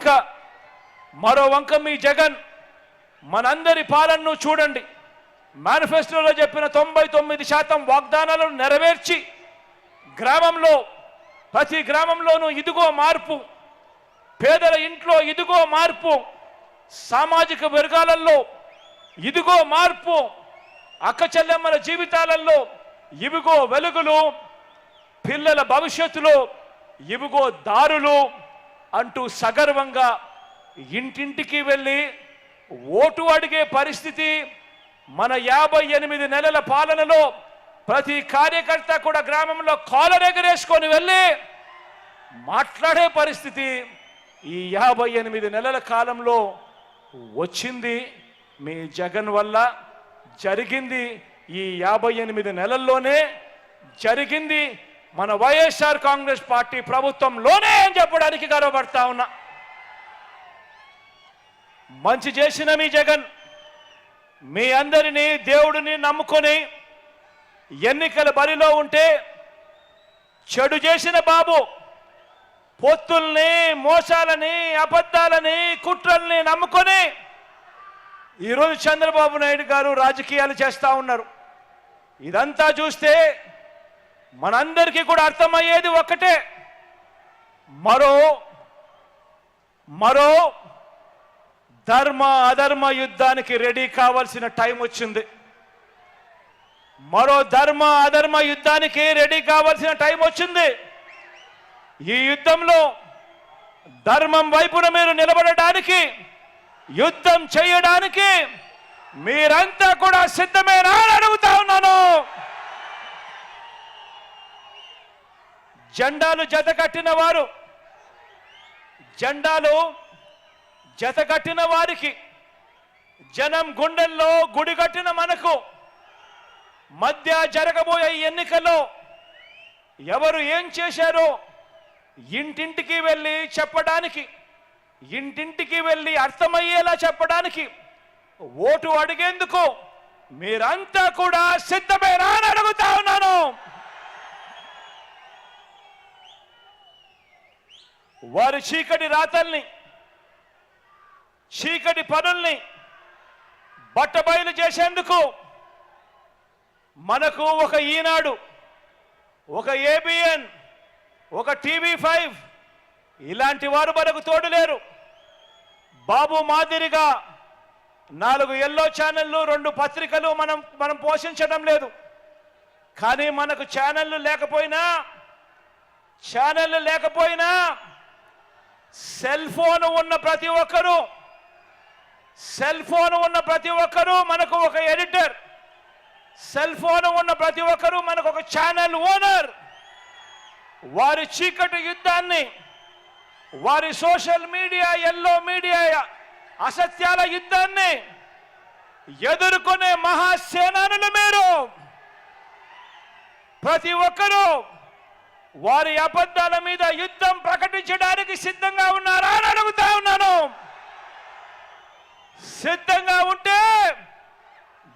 వంక మరో వంక మీ జగన్. మనందరి పాలనను చూడండి. మేనిఫెస్టోలో చెప్పిన తొంభై తొమ్మిది శాతం వాగ్దానాలను నెరవేర్చి గ్రామంలో ప్రతి గ్రామంలోనూ ఇదిగో మార్పు పేదల ఇంట్లో ఇదిగో మార్పు సామాజిక వర్గాలలో ఇదిగో మార్పు అక్క చెల్లెమ్మల జీవితాలలో ఇవిగో వెలుగులు పిల్లల భవిష్యత్తులో ఇవిగో దారులు. అంటూ సగర్వంగా ఇంటింటికి వెళ్ళి ఓటు అడిగే పరిస్థితి మన యాభై ఎనిమిది నెలల పాలనలో ప్రతి కార్యకర్త కూడా గ్రామంలో కాలర్ ఎగరేసుకొని వెళ్ళి మాట్లాడే పరిస్థితి ఈ యాభై ఎనిమిది నెలల కాలంలో వచ్చింది. మీ జగన్ వల్ల జరిగింది ఈ యాభై ఎనిమిది నెలల్లోనే జరిగింది. మన వైఎస్ఆర్ కాంగ్రెస్ పార్టీ ప్రభుత్వంలోనే అని చెప్పడానికి గర్వపడతా ఉన్నా. మంచి చేసిన మీ జగన్ మీ అందరినీ దేవుడిని నమ్ముకొని ఎన్నికల బరిలో ఉంటే చెడు చేసిన బాబు పొత్తుల్ని మోసాలని అబద్ధాలని కుట్రల్ని నమ్ముకొని ఈరోజు చంద్రబాబు నాయుడు గారు రాజకీయాలు చేస్తా ఉన్నారు. ఇదంతా చూస్తే మనందరికీ కూడా అర్థమయ్యేది ఒకటే. మరో మరో ధర్మ అధర్మ యుద్ధానికి రెడీ కావాల్సిన టైం వచ్చింది. మరో ధర్మ అధర్మ యుద్ధానికి రెడీ కావాల్సిన టైం వచ్చింది. ఈ యుద్ధంలో ధర్మం వైపున మీరు నిలబడడానికి యుద్ధం చేయడానికి మీరంతా కూడా సిద్ధమేనా అడుగుతా ఉన్నాను. జెండాలు జత కట్టిన వారు. జెండాలు జత కట్టిన వారికి జనం గుండెల్లో గుడి కట్టిన మనకు. మధ్య జరగబోయే ఎన్నికల్లో ఎవరు ఏం చేశారో ఇంటింటికి వెళ్ళి చెప్పడానికి ఇంటింటికి వెళ్ళి అర్థమయ్యేలా చెప్పడానికి ఓటు అడిగేందుకు మీరంతా కూడా సిద్ధమేనా అని అడుగుతా ఉన్నాను. వారి చీకటి రాతల్ని చీకటి పనుల్ని బట్టబయలు చేసేందుకు మనకు ఒక ఈనాడు ఒక ఏబిఎన్ ఒక టీవీ ఫైవ్ ఇలాంటి వారు మనకు తోడు లేరు. బాబు మాదిరిగా నాలుగు ఎల్లో ఛానళ్ళు రెండు పత్రికలు మనం మనం పోషించడం లేదు. కానీ మనకు ఛానళ్ళు లేకపోయినా ఛానళ్ళు లేకపోయినా సెల్ ఫోన్ ఉన్న ప్రతి ఒక్కరూ సెల్ ఫోన్ ఉన్న ప్రతి ఒక్కరూ మనకు ఒక ఎడిటర్. సెల్ ఫోన్ ఉన్న ప్రతి ఒక్కరూ మనకు ఒక ఛానల్ ఓనర్ వారి చీకటి యుద్ధాన్ని వారి సోషల్ మీడియా ఎల్లో మీడియా అసత్యాల యుద్ధాన్ని ఎదుర్కొనే మహాసేనానులు మీరు. ప్రతి ఒక్కరూ వారి అబద్ధాల మీద యుద్ధం ప్రకటించడానికి సిద్ధంగా ఉన్నారా అని అడుగుతా ఉన్నాను. సిద్ధంగా ఉంటే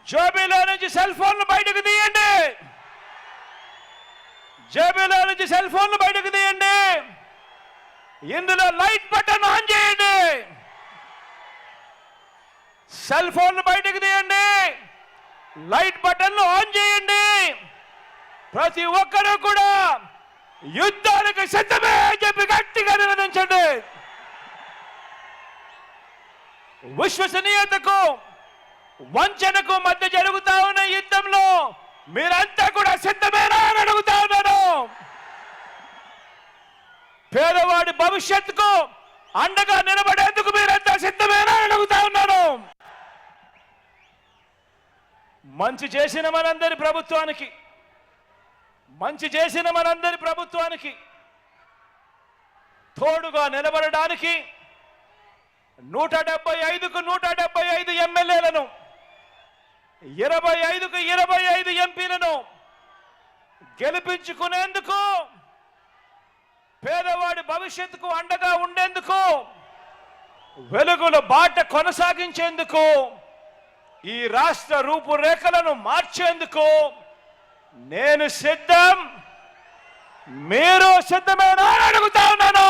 జోబీలో నుంచి సెల్ ఫోన్లు బయటకు తీయండి. జేబీలో నుంచి సెల్ ఫోన్లు బయటకు తీయండి. ఇందులో లైట్ బటన్ ఆన్ చేయండి. సెల్ ఫోన్లు బయటకు తీయండి. లైట్ బటన్లు ఆన్ చేయండి. ప్రతి ఒక్కరూ కూడా యుద్ధానికి సిద్ధమే అని చెప్పి గట్టిగా నిలదించండి విశ్వసనీయతకు వంచనకు మధ్య జరుగుతా ఉన్న యుద్ధంలో మీరంతా కూడా సిద్ధమేనా అని అడుగుతా ఉన్నాను. పేదవాడి భవిష్యత్తుకు అండగా నిలబడేందుకు మీరంతా సిద్ధమేనా అని అడుగుతా ఉన్నాను. మంచి చేసిన మనందరి ప్రభుత్వానికి మంచి చేసిన మనందరి ప్రభుత్వానికి తోడుగా నిలబడడానికి నూట డెబ్బై ఐదుకు నూట డెబ్బై ఐదు ఎమ్మెల్యేలను ఇరవై ఐదుకు ఇరవై ఐదు ఎంపీలను గెలిపించుకునేందుకు పేదవాడి భవిష్యత్తుకు అండగా ఉండేందుకు వెలుగుల బాట కొనసాగించేందుకు ఈ రాష్ట్ర రూపురేఖలను మార్చేందుకు నేను సిద్ధం మీరు సిద్ధమేనా అడుగుతా ఉన్నాను.